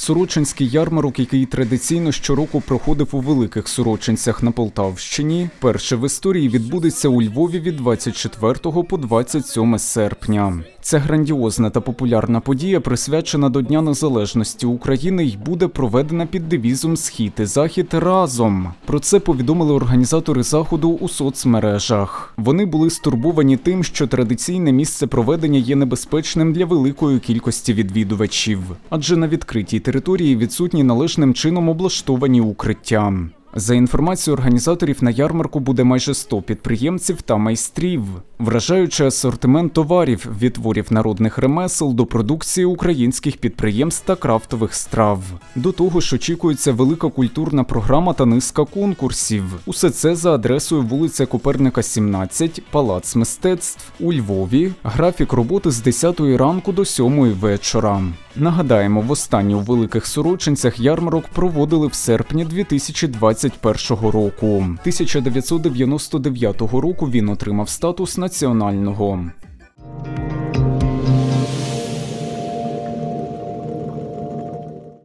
Великосорочинський ярмарок, який традиційно щороку проходив у великих Сорочинцях на Полтавщині, перше в історії відбудеться у Львові від 24 по 27 серпня. Ця грандіозна та популярна подія присвячена до Дня Незалежності України і буде проведена під девізом Схід і Захід разом. Про це повідомили організатори заходу у соцмережах. Вони були стурбовані тим, що традиційне місце проведення є небезпечним для великої кількості відвідувачів, адже на відкритій території відсутні належним чином облаштовані укриття. За інформацією організаторів на ярмарку буде майже 100 підприємців та майстрів, вражаючи асортимент товарів від творів народних ремесел до продукції українських підприємств та крафтових страв. До того ж, очікується велика культурна програма та низка конкурсів. Усе це за адресою вулиця Коперника, 17, Палац мистецтв у Львові. Графік роботи з 10 ранку до 7 вечора. Нагадаємо, востаннє у великих сорочинцях ярмарок проводили в серпні 2021 року. 1999 року він отримав статус національного.